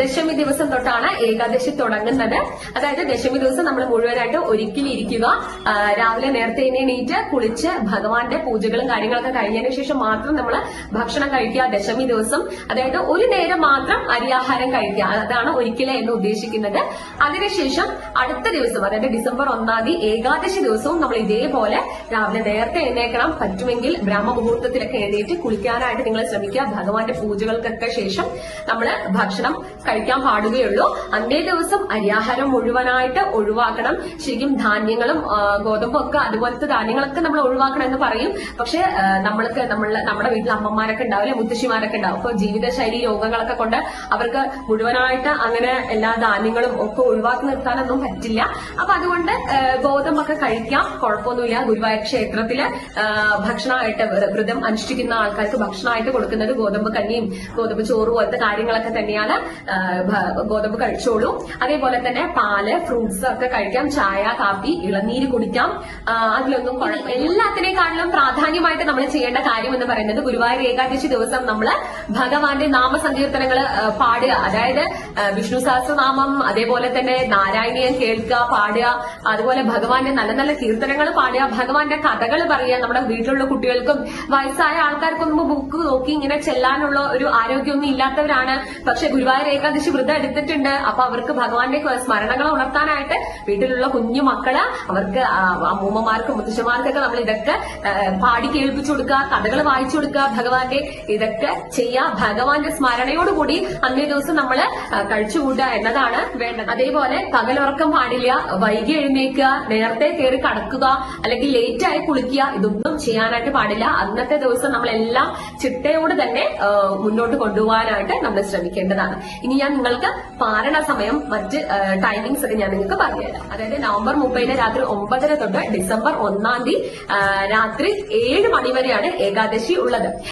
ദശമി ദിവസം തൊട്ടാണ് ഏകാദശി തുടങ്ങുന്നത്. അതായത് ദശമി ദിവസം നമ്മൾ മുഴുവനായിട്ട് ഒരിക്കലും ഇരിക്കുക. രാവിലെ നേരത്തെ എണീറ്റ് കുളിച്ച് ഭഗവാന്റെ പൂജകളും കാര്യങ്ങളൊക്കെ കഴിഞ്ഞതിന് ശേഷം മാത്രം നമ്മൾ ഭക്ഷണം കഴിക്കുക ദശമി ദിവസം. അതായത് ഒരു നേരം മാത്രം അരിയാഹാരം കഴിക്കുക. അതാണ് ഒരിക്കലെ എന്ന് ഉദ്ദേശിക്കുന്നത്. അതിനുശേഷം അടുത്ത ദിവസം അതായത് ഡിസംബർ ഒന്നാം തീയതി ഏകാദശി ദിവസവും നമ്മൾ ഇതേപോലെ രാവിലെ നേരത്തെ എഴുന്നേക്കണം പറ്റുമെങ്കിൽ ബ്രഹ്മമുഹൂർത്തത്തിലൊക്കെ എഴുന്നേറ്റ് കുളിക്കാനായിട്ട് നിങ്ങൾ ശ്രമിക്കുക. ഭഗവാന്റെ പൂജകൾക്കൊക്കെ ശേഷം നമ്മൾ ഭക്ഷണം കഴിക്കാൻ പാടുകയുള്ളൂ അന്നേ ദിവസം അരിയാഹാരം മുഴുവനായിട്ട് ഒഴിവാക്കണം. ശരിക്കും ധാന്യങ്ങളും ഗോതമ്പൊക്കെ അതുപോലത്തെ ധാന്യങ്ങളൊക്കെ നമ്മൾ ഒഴിവാക്കണം എന്ന് പറയും. പക്ഷെ നമ്മൾക്ക് നമ്മൾ നമ്മുടെ വീട്ടിൽ അമ്മമാരൊക്കെ ഉണ്ടാവില്ലേ മുത്തശ്ശിമാരൊക്കെ ഉണ്ടാവും. അപ്പൊ ജീവിതശൈലി രോഗങ്ങളൊക്കെ കൊണ്ട് അവർക്ക് മുഴുവനായിട്ട് അങ്ങനെ എല്ലാ ധാന്യങ്ങളും ഒക്കെ ഒഴിവാക്കി നിർത്താനൊന്നും പറ്റില്ല. അപ്പൊ അതുകൊണ്ട് ഗോതമ്പൊക്കെ കഴിക്കാം. കുഴപ്പമൊന്നുമില്ല. ഗുരുവായൂർ ക്ഷേത്രത്തിൽ ഭക്ഷണമായിട്ട് വ്രതം അനുഷ്ഠിക്കുന്ന ആൾക്കാർക്ക് ഭക്ഷണമായിട്ട് കൊടുക്കുന്നത് ഗോതമ്പ് കഞ്ഞിയും ഗോതമ്പ് ചോറ് പോലത്തെ കാര്യങ്ങളൊക്കെ തന്നെയാണ്. ഗോതമ്പ് കഴിച്ചോളൂ. അതേപോലെ തന്നെ പാൽ ഫ്രൂട്ട്സ് ഒക്കെ കഴിക്കാം. ചായ കാപ്പി ഇളനീര് കുടിക്കാം. അതിലൊന്നും എല്ലാത്തിനേക്കാളിലും പ്രാധാന്യമായിട്ട് നമ്മൾ ചെയ്യേണ്ട കാര്യം എന്ന് പറയുന്നത് ഗുരുവായൂർ ഏകാദശി ദിവസം നമ്മൾ ഭഗവാന്റെ നാമസങ്കീർത്തനങ്ങൾ പാടുക. അതായത് വിഷ്ണു സഹസ്രനാമം അതേപോലെ തന്നെ നാരായണീയം കേൾക്കുക പാടുക. അതുപോലെ ഭഗവാന്റെ നല്ല നല്ല കീർത്തനങ്ങൾ പാടുക. ഭഗവാന്റെ കഥകൾ പറയുക. നമ്മുടെ വീട്ടിലുള്ള കുട്ടികൾക്കും വയസ്സായ ആൾക്കാർക്കൊന്നും ബുക്ക് നോക്കി ഇങ്ങനെ ചെല്ലാനുള്ള ഒരു ആരോഗ്യമൊന്നും ഇല്ലാത്തവരാണ്. പക്ഷെ ഗുരുവായൂർ ഏകാദശി വ്രതം എടുത്തിട്ടുണ്ട് അപ്പൊ അവർക്ക് ഭഗവാന്റെ സ്മരണകൾ ഉണർത്താനായിട്ട് വീട്ടിലുള്ള കുഞ്ഞു മക്കൾ അവർക്ക് അമ്മൂമ്മമാർക്കും മുത്തശ്ശന്മാർക്കൊക്കെ നമ്മൾ ഇതൊക്കെ പാടി കേൾപ്പിച്ചു കൊടുക്കുക കഥകൾ വായിച്ചു കൊടുക്കുക ഭഗവാന്റെ ഇതൊക്കെ ചെയ്യുക ഭഗവാന്റെ സ്മരണയോടുകൂടി അന്നേ ദിവസം നമ്മൾ കഴിച്ചുകൂട്ടുക എന്നതാണ് വേണ്ടത്. അതേപോലെ പകലുറക്കം പാടില്ല വൈകി എഴുന്നേക്കുക നേരത്തെ കയറി കടക്കുക അല്ലെങ്കിൽ ലേറ്റ് ആയി കുളിക്കുക ഇതൊന്നും ചെയ്യാനായിട്ട് പാടില്ല. അന്നത്തെ ദിവസം നമ്മളെല്ലാം ചിട്ടയോട് തന്നെ മുന്നോട്ട് കൊണ്ടുപോകാനായിട്ട് നമ്മൾ ശ്രമിക്കേണ്ടതാണ്. ഇനി ഞാൻ നിങ്ങൾക്ക് പാരണ സമയം മറ്റ് ടൈമിങ്സ് ഒക്കെ ഞാൻ നിങ്ങൾക്ക് പറഞ്ഞുതരാം അതായത് നവംബർ മുപ്പതിന് രാത്രി ഒമ്പതര തൊട്ട് ഡിസംബർ ഒന്നാം തീയതി രാത്രി ഏഴ് മണി വരെയാണ് ഏകാദശി ഉള്ളത്.